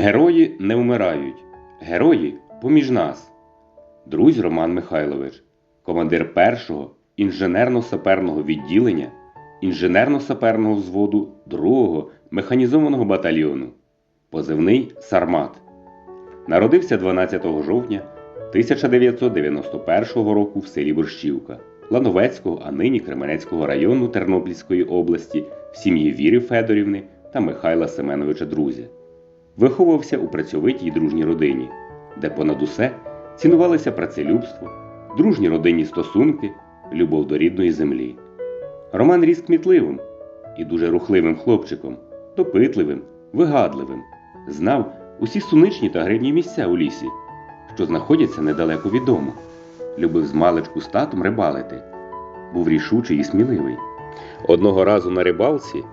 Герої не вмирають, герої поміж нас. Друзь Роман Михайлович, командир першого інженерно-саперного відділення інженерно-саперного взводу 2-го механізованого батальйону, позивний Сармат. Народився 12 жовтня 1991 року в селі Борщівка Лановецького, а нині Кременецького району Тернопільської області в сім'ї Віри Федорівни та Михайла Семеновича Друзя. Виховувався у працьовитій дружній родині, де понад усе цінувалися працелюбство, дружні родинні стосунки, любов до рідної землі. Роман ріс кмітливим і дуже рухливим хлопчиком, допитливим, вигадливим, знав усі суничні та грибні місця у лісі, що знаходяться недалеко від дому. Любив з маличку з татом рибалити, був рішучий і сміливий. Одного разу на рибалці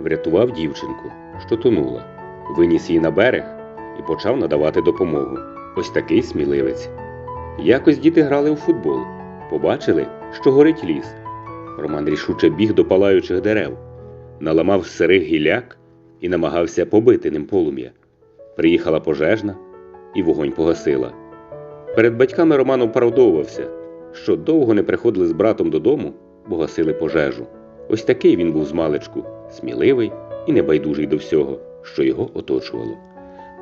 врятував дівчинку, що тонула, виніс її на берег і почав надавати допомогу. Ось такий сміливець. Якось діти грали у футбол, побачили, що горить ліс. Роман рішуче біг до палаючих дерев, наламав сирих гілляк і намагався побити ним полум'я. Приїхала пожежна і вогонь погасила. Перед батьками Роман оправдовувався, що довго не приходили з братом додому, бо гасили пожежу. Ось такий він був з сміливий і небайдужий до всього, що його оточувало.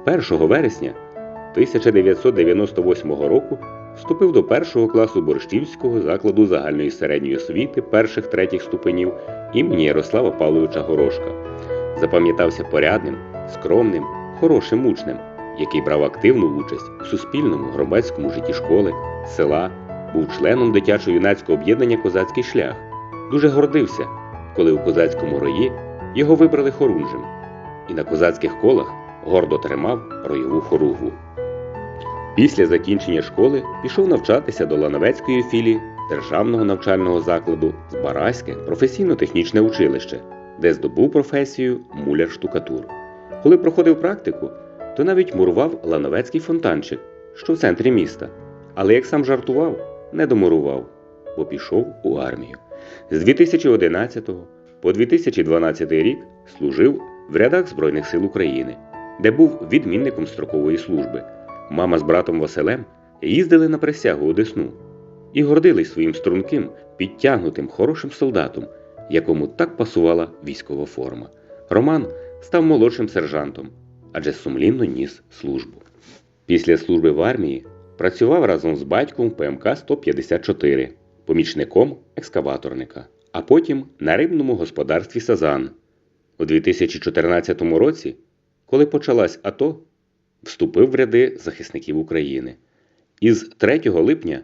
1 вересня 1998 року вступив до першого класу Борщівського закладу загальної середньої освіти перших третіх ступенів імені Ярослава Павловича Горошка. Запам'ятався порядним, скромним, хорошим учнем, який брав активну участь у суспільному громадському житті школи, села, був членом дитячо-юнацького об'єднання Козацький шлях. Дуже гордився, коли у козацькому рої його вибрали хорунжем, і на козацьких колах гордо тримав роєву хоругву. Після закінчення школи пішов навчатися до Лановецької філії Державного навчального закладу Збаразьке професійно-технічне училище, де здобув професію муляр-штукатур. Коли проходив практику, то навіть мурував Лановецький фонтанчик, що в центрі міста. Але як сам жартував, не домурував, бо пішов у армію. З 2011 по 2012 рік служив в рядах Збройних сил України, де був відмінником строкової служби. Мама з братом Василем їздили на присягу у Десну і гордились своїм струнким, підтягнутим, хорошим солдатом, якому так пасувала військова форма. Роман став молодшим сержантом, адже сумлінно ніс службу. Після служби в армії працював разом з батьком ПМК 154, помічником екскаваторника, а потім на рибному господарстві Сазан. У 2014 році, коли почалась АТО, вступив в ряди захисників України. Із 3 липня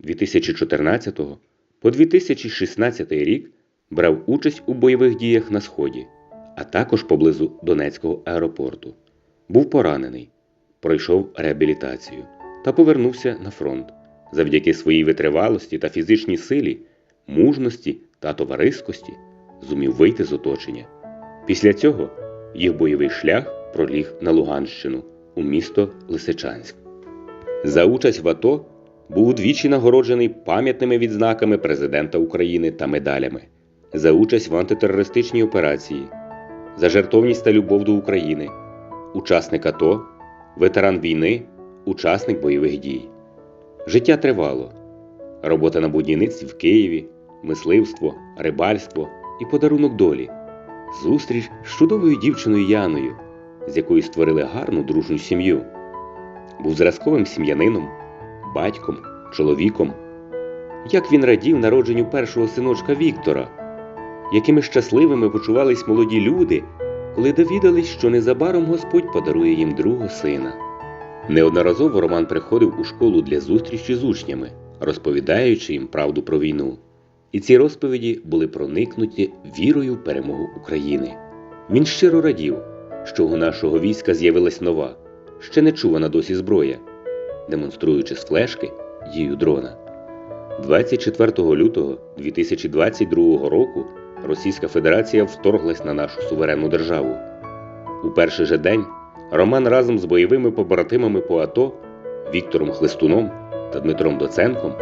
2014 по 2016 рік брав участь у бойових діях на Сході, а також поблизу Донецького аеропорту. Був поранений, пройшов реабілітацію та повернувся на фронт. Завдяки своїй витривалості та фізичній силі, мужності та товариськості зумів вийти з оточення. Після цього їх бойовий шлях проліг на Луганщину у місто Лисичанськ. За участь в АТО був удвічі нагороджений пам'ятними відзнаками президента України та медалями, за участь в антитерористичній операції, за жертовність та любов до України, учасник АТО, ветеран війни, учасник бойових дій. Життя тривало. Робота на будівництві в Києві, мисливство, рибальство і подарунок долі, зустріч з чудовою дівчиною Яною, з якою створили гарну дружню сім'ю. Був зразковим сім'янином, батьком, чоловіком. Як він радів народженню першого синочка Віктора, якими щасливими почувались молоді люди, коли довідались, що незабаром Господь подарує їм другого сина. Неодноразово Роман приходив у школу для зустрічі з учнями, розповідаючи їм правду про війну. І ці розповіді були проникнуті вірою в перемогу України. Він щиро радів, що у нашого війська з'явилась нова, ще не чувана досі зброя, демонструючи з флешки дію дрона. 24 лютого 2022 року Російська Федерація вторглась на нашу суверенну державу. У перший же день Роман разом з бойовими побратимами по АТО Віктором Хлистуном та Дмитром Доценком,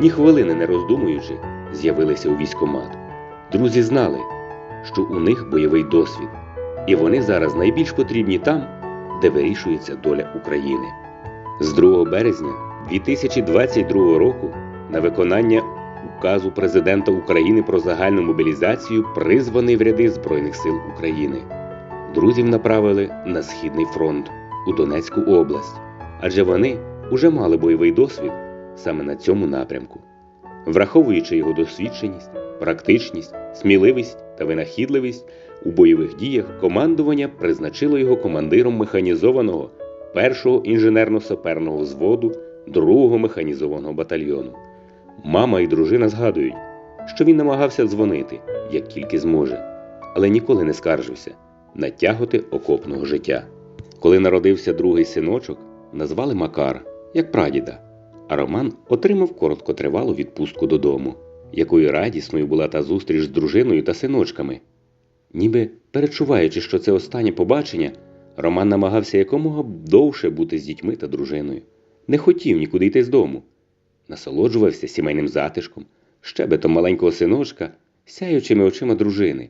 ні хвилини не роздумуючи, з'явилися у військкомат. Друзі знали, що у них бойовий досвід, і вони зараз найбільш потрібні там, де вирішується доля України. З 2 березня 2022 року на виконання указу президента України про загальну мобілізацію призваний в ряди Збройних сил України. Друзів направили на Східний фронт у Донецьку область, адже вони уже мали бойовий досвід саме на цьому напрямку. Враховуючи його досвідченість, практичність, сміливість та винахідливість у бойових діях, командування призначило його командиром механізованого 1-го інженерно-саперного взводу 2-го механізованого батальйону. Мама і дружина згадують, що він намагався дзвонити, як тільки зможе, але ніколи не скаржився на окопного життя. Коли народився другий синочок, назвали Макар, як прадіда, а Роман отримав короткотривалу відпустку додому, якою радісною була та зустріч з дружиною та синочками. Ніби перечуваючи, що це останнє побачення, Роман намагався якомога довше бути з дітьми та дружиною, не хотів нікуди йти з дому, насолоджувався сімейним затишком, щебетом маленького синочка, сяючими очима дружини.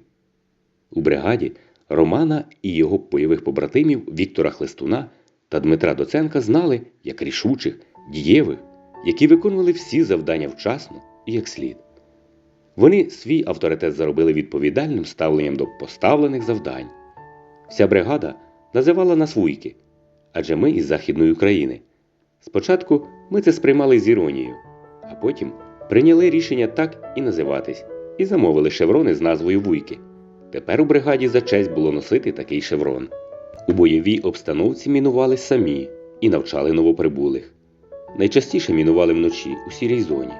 У бригаді Романа і його бойових побратимів Віктора Хлестуна та Дмитра Доценка знали як рішучих, дієвих, які виконували всі завдання вчасно і як слід. Вони свій авторитет заробили відповідальним ставленням до поставлених завдань. Вся бригада називала нас вуйки, адже ми із Західної України. Спочатку ми це сприймали з іронією, а потім прийняли рішення так і називатись, і замовили шеврони з назвою Вуйки. Тепер у бригаді за честь було носити такий шеврон. У бойовій обстановці мінували самі і навчали новоприбулих. Найчастіше мінували вночі у сірій зоні,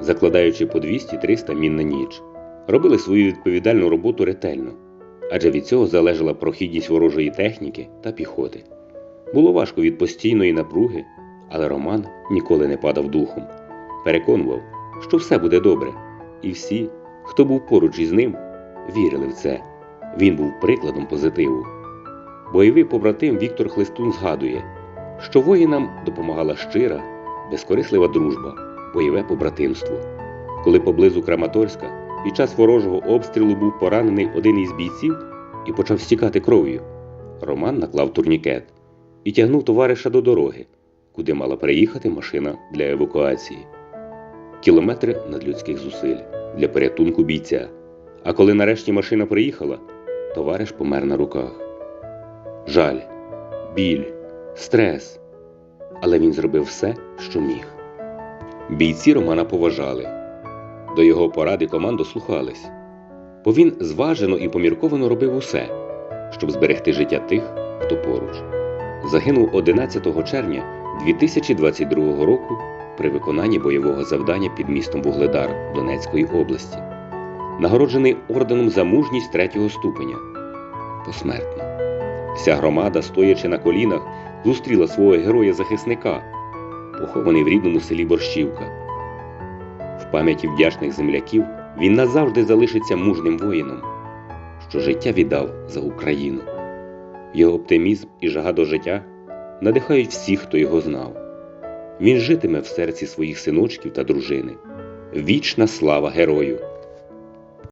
закладаючи по 200-300 мін на ніч. Робили свою відповідальну роботу ретельно, адже від цього залежала прохідність ворожої техніки та піхоти. Було важко від постійної напруги, але Роман ніколи не падав духом. Переконував, що все буде добре, і всі, хто був поруч із ним, вірили в це. Він був прикладом позитиву. Бойовий побратим Віктор Хлестун згадує, що воїнам допомагала щира, безкорислива дружба, бойове побратимство. Коли поблизу Краматорська під час ворожого обстрілу був поранений один із бійців і почав стікати кров'ю, Роман наклав турнікет і тягнув товариша до дороги, куди мала приїхати машина для евакуації. Кілометри надлюдських зусиль для порятунку бійця. А коли нарешті машина приїхала, товариш помер на руках. Жаль, біль, стрес. Але він зробив все, що міг. Бійці Романа поважали. До його поради команду слухались, бо він зважено і помірковано робив усе, щоб зберегти життя тих, хто поруч. Загинув 11 червня 2022 року при виконанні бойового завдання під містом Вугледар Донецької області, нагороджений орденом за мужність третього ступеня. Посмертно. Вся громада, стоячи на колінах, зустріла свого героя-захисника, похований в рідному селі Борщівка. В пам'яті вдячних земляків він назавжди залишиться мужним воїном, що життя віддав за Україну. Його оптимізм і жага до життя надихають всіх, хто його знав. Він житиме в серці своїх синочків та дружини. Вічна слава герою!